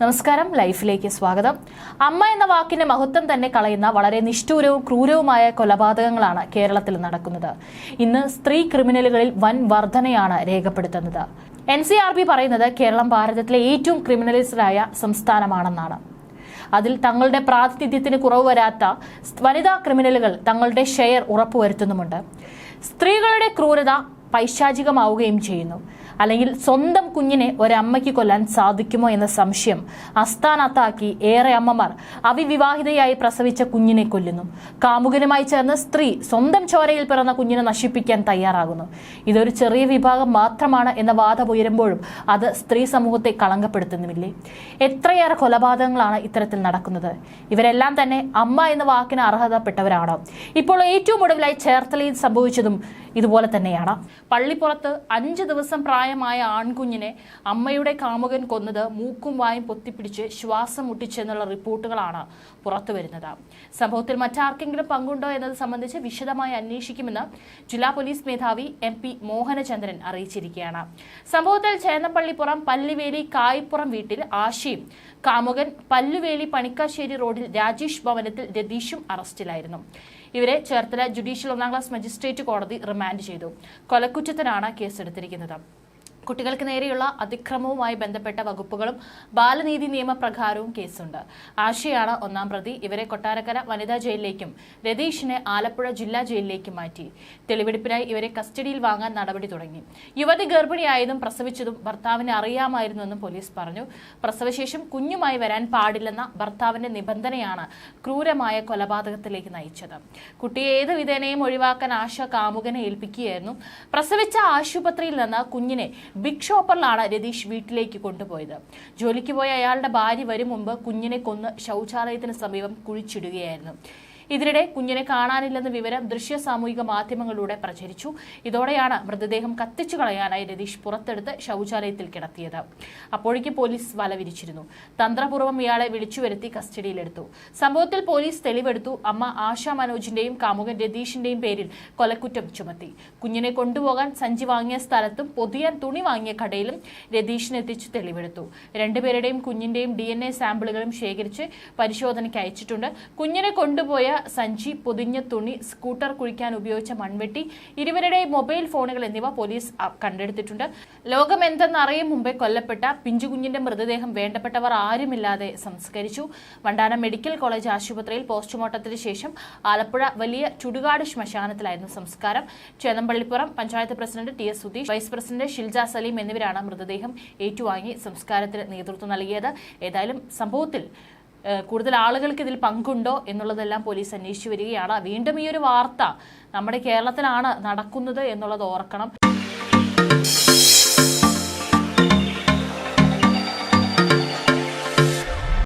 നമസ്കാരം ലൈഫിലേക്ക് സ്വാഗതം. അമ്മ എന്ന വാക്കിന്റെ മഹത്വം തന്നെ കളയുന്ന വളരെ നിഷ്ഠൂരവും ക്രൂരവുമായ കൊലപാതകങ്ങളാണ് കേരളത്തിൽ നടക്കുന്നത്. ഇന്ന് സ്ത്രീ ക്രിമിനലുകളിൽ വൻ വർധനയാണ് രേഖപ്പെടുത്തുന്നത്. എൻ സി ആർ ബി പറയുന്നത് കേരളം ഭാരതത്തിലെ ഏറ്റവും ക്രിമിനലിസ്റ്റായ സംസ്ഥാനമാണെന്നാണ്. അതിൽ തങ്ങളുടെ പ്രാതിനിധ്യത്തിന് കുറവ് വരാത്ത വനിതാ ക്രിമിനലുകൾ തങ്ങളുടെ ഷെയർ ഉറപ്പുവരുത്തുന്നുമുണ്ട്. സ്ത്രീകളുടെ ക്രൂരത പൈശാചികമാവുകയും ചെയ്യുന്നു. അല്ലെങ്കിൽ സ്വന്തം കുഞ്ഞിനെ ഒരമ്മയ്ക്ക് കൊല്ലാൻ സാധിക്കുമോ എന്ന സംശയം അസ്ഥാനത്താക്കി ഏറെ അമ്മമാർ അവിവിവാഹിതയായി പ്രസവിച്ച കുഞ്ഞിനെ കൊല്ലുന്നു. കാമുകനുമായി ചേർന്ന് സ്ത്രീ സ്വന്തം ചോരയിൽ പിറന്ന കുഞ്ഞിനെ നശിപ്പിക്കാൻ തയ്യാറാകുന്നു. ഇതൊരു ചെറിയ വിഭാഗം മാത്രമാണ് എന്ന വാദം ഉയരുമ്പോഴും അത് സ്ത്രീ സമൂഹത്തെ കളങ്കപ്പെടുത്തുന്നുമില്ലേ എത്രയേറെ കൊലപാതകങ്ങളാണ് ഇത്തരത്തിൽ നടക്കുന്നത്. ഇവരെല്ലാം തന്നെ അമ്മ എന്ന വാക്കിന് അർഹതപ്പെട്ടവരാണ്. ഇപ്പോൾ ഏറ്റവും ഒടുവിലായി ചേർത്തലയിൽ സംഭവിച്ചതും ഇതുപോലെ തന്നെയാണ്. പള്ളിപ്പുറത്ത് അഞ്ച് ദിവസം പ്രായമായ ആൺകുഞ്ഞിനെ അമ്മയുടെ കാമുകൻ കൊന്നത് മൂക്കും വായും പൊത്തിപ്പിടിച്ച് ശ്വാസം മുട്ടിച്ചെന്നുള്ള റിപ്പോർട്ടുകളാണ് പുറത്തുവരുന്നത് സംഭവത്തിൽ മറ്റാർക്കെങ്കിലും പങ്കുണ്ടോ എന്നത് സംബന്ധിച്ച് വിശദമായി അന്വേഷിക്കുമെന്ന് ജില്ലാ പോലീസ് മേധാവി എം പി മോഹനചന്ദ്രൻ അറിയിച്ചിരിക്കുകയാണ്. സംഭവത്തിൽ ചേന്നപ്പള്ളിപ്പുറം പല്ലുവേലി കായ്പുറം വീട്ടിൽ ആശയും കാമുകൻ പല്ലുവേലി പണിക്കാശ്ശേരി റോഡിൽ രാജേഷ് ഭവനത്തിൽ രതീഷും അറസ്റ്റിലായിരുന്നു. ഇവരെ ചേർത്തല ജുഡീഷ്യൽ ഒന്നാം ക്ലാസ് മജിസ്ട്രേറ്റ് കോടതി റിമാൻഡ് ചെയ്തു. കൊലക്കുറ്റത്തിനാണ് കേസെടുത്തിരിക്കുന്നത്. കുട്ടികൾക്ക് നേരെയുള്ള അതിക്രമവുമായി ബന്ധപ്പെട്ട വകുപ്പുകളും ബാലനീതി നിയമപ്രകാരവും കേസുണ്ട്. ആശയാണ് ഒന്നാം പ്രതി. ഇവരെ കൊട്ടാരക്കര വനിതാ ജയിലിലേക്കും രതീഷിനെ ആലപ്പുഴ ജില്ലാ ജയിലിലേക്കും മാറ്റി. തെളിവെടുപ്പിനായി ഇവരെ കസ്റ്റഡിയിൽ വാങ്ങാൻ നടപടി തുടങ്ങി. യുവതി ഗർഭിണിയായതും പ്രസവിച്ചതും ഭർത്താവിന് അറിയാമായിരുന്നുവെന്നും പോലീസ് പറഞ്ഞു. പ്രസവശേഷം കുഞ്ഞുമായി വരാൻ പാടില്ലെന്ന ഭർത്താവിന്റെ നിബന്ധനയാണ് ക്രൂരമായ കൊലപാതകത്തിലേക്ക് നയിച്ചത്. കുട്ടിയെ ഏത് വിധേനയും ഒഴിവാക്കാൻ ആശ കാമുകനെ ഏൽപ്പിക്കുകയായിരുന്നു. പ്രസവിച്ച ആശുപത്രിയിൽ നിന്ന് കുഞ്ഞിനെ ബിഗ് ഷോപ്പറിലാണ് രതീഷ് വീട്ടിലേക്ക് കൊണ്ടുപോയത്. ജോലിക്ക് പോയ അയാളുടെ ഭാര്യ വരും മുമ്പ് കുഞ്ഞിനെ കൊന്ന് ശൗചാലയത്തിന് സമീപം കുഴിച്ചിടുകയായിരുന്നു. ഇതിനിടെ കുഞ്ഞിനെ കാണാനില്ലെന്ന വിവരം ദൃശ്യ സാമൂഹിക മാധ്യമങ്ങളിലൂടെ പ്രചരിച്ചു. ഇതോടെയാണ് മൃതദേഹം കത്തിച്ചു കളയാനായി രതീഷ് പുറത്തെടുത്ത് ശൗചാലയത്തിൽ കിടത്തിയത്. അപ്പോഴേക്ക് പോലീസ് വല വിരിച്ചിരുന്നു തന്ത്രപൂർവം ഇയാളെ വിളിച്ചു വരുത്തി കസ്റ്റഡിയിലെടുത്തു. സംഭവത്തിൽ പോലീസ് തെളിവെടുത്തു. അമ്മ ആശാ മനോജിന്റെയും കാമുകൻ രതീഷിന്റെയും പേരിൽ കൊലക്കുറ്റം ചുമത്തി. കുഞ്ഞിനെ കൊണ്ടുപോകാൻ സഞ്ചി വാങ്ങിയ സ്ഥലത്തും പൊതിയാൻ തുണി വാങ്ങിയ കടയിലും രതീഷിനെ എത്തിച്ചു തെളിവെടുത്തു. രണ്ടുപേരുടെയും കുഞ്ഞിന്റെയും ഡി എൻ എ സാമ്പിളുകളും ശേഖരിച്ച് പരിശോധനയ്ക്ക് അയച്ചിട്ടുണ്ട്. കുഞ്ഞിനെ കൊണ്ടുപോയ സഞ്ചി പൊതിഞ്ഞ തുണി സ്കൂട്ടർ കുഴിക്കാൻ ഉപയോഗിച്ച മൺവെട്ടി ഇരുവരുടെ മൊബൈൽ ഫോണുകൾ എന്നിവ പോലീസ് കണ്ടെടുത്തിട്ടുണ്ട്. ലോകം എന്തെന്നറിയും മുമ്പേ കൊല്ലപ്പെട്ട പിഞ്ചുകുഞ്ഞിന്റെ മൃതദേഹം വേണ്ടപ്പെട്ടവർ ആരുമില്ലാതെ സംസ്കരിച്ചു. വണ്ടാനം മെഡിക്കൽ കോളേജ് ആശുപത്രിയിൽ പോസ്റ്റ്മോർട്ടത്തിന് ശേഷം ആലപ്പുഴ വലിയ ചുടുകാട് ശ്മശാനത്തിലായിരുന്നു സംസ്കാരം. Chennampallippuram panchayat president T S Sudheesh vice president Shilja Saleem എന്നിവരാണ് മൃതദേഹം ഏറ്റുവാങ്ങി സംസ്കാരത്തിന് നേതൃത്വം നൽകിയത്. ഏതായാലും സംഭവത്തിൽ കൂടുതൽ ആളുകൾക്ക് ഇതിൽ പങ്കുണ്ടോ എന്നുള്ളതെല്ലാം പോലീസ് അന്വേഷിച്ചു വരികയാണ്. വീണ്ടും ഈ ഒരു വാർത്ത നമ്മുടെ കേരളത്തിലാണ് നടക്കുന്നത് എന്നുള്ളത് ഓർക്കണം.